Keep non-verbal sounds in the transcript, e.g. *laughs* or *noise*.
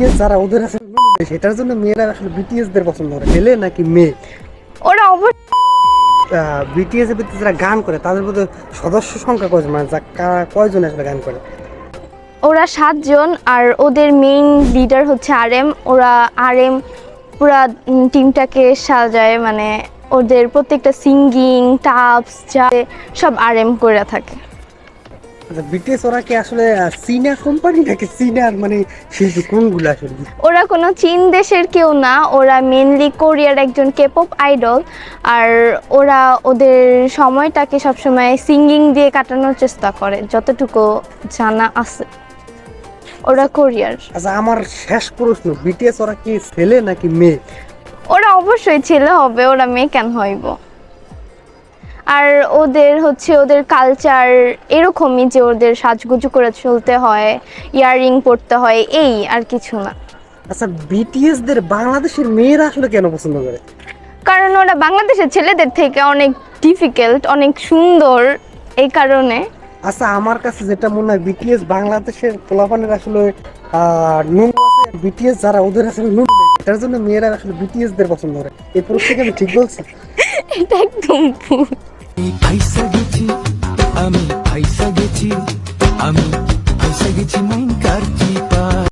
যারা ওদের আছে সেটার জন্য মেয়েরা আসলে বিটিএস দের পছন্দ করে। ছেলে নাকি মেয়ে? ওরা অবশ্যই বিটিএস এর যারা গান করে তাদের মধ্যে সদস্য সংখ্যা কয়জন? মানে যা কারা- কয়জন আসলে গান করে? ওরা সাতজন আর ওদের মেইন লিডার হচ্ছে আরএম ওরা আরএম পুরা টিমটাকে সাজায় মানে ওদের প্রত্যেকটা সিঙ্গিং টাপস যা সব আরএম করে থাকে। বিটিএস ওরা কি আসলে চীনা কোম্পানি নাকি চীনার মানে শিল্পী কোনগুলো আসলে? ওরা কোনো চীন দেশের কেউ না ওরা মেনলি কোরিয়ার একজন কেপপ আইডল আর ওরা ওদের সময়টাকে সবসময় সিঙ্গিং দিয়ে কাটানোর চেষ্টা করে যতটুকু জানা আছে। ওরা কোরিয়ার। আচ্ছা আমার শেষ প্রশ্ন বিটিএস ওরা কি ছেলে নাকি মেয়ে? ওরা অবশ্যই ছেলে হবে ওরা মেয়ে কেন হইব? আর ওদের হচ্ছে ওদের কালচার এরকমই যে ওদের সাজগুজু করে চলতে হয় ইয়াররিং পরতে হয় এই আর কিছু না। আচ্ছা বিটিএস দের বাংলাদেশের মেয়েরা আসলে কেন পছন্দ করে? কারণ ওরা বাংলাদেশের ছেলেদের থেকে অনেক ডিফিকাল্ট অনেক সুন্দর এই কারণে। আচ্ছা আমার কাছে যেটা মনে হয় বিটিএস বাংলাদেশের পোলাপানের আসলে বিটিএস যারা ওদের আসলে নুন এটার জন্য মেয়েরা আসলে বিটিএস দের পছন্দ করে। এই প্রশ্নকে আমি ঠিক বলছি? *laughs* এটা একদম ভুল। আমি ফাইসা গেছি আমি ফাইসা গেছি মাই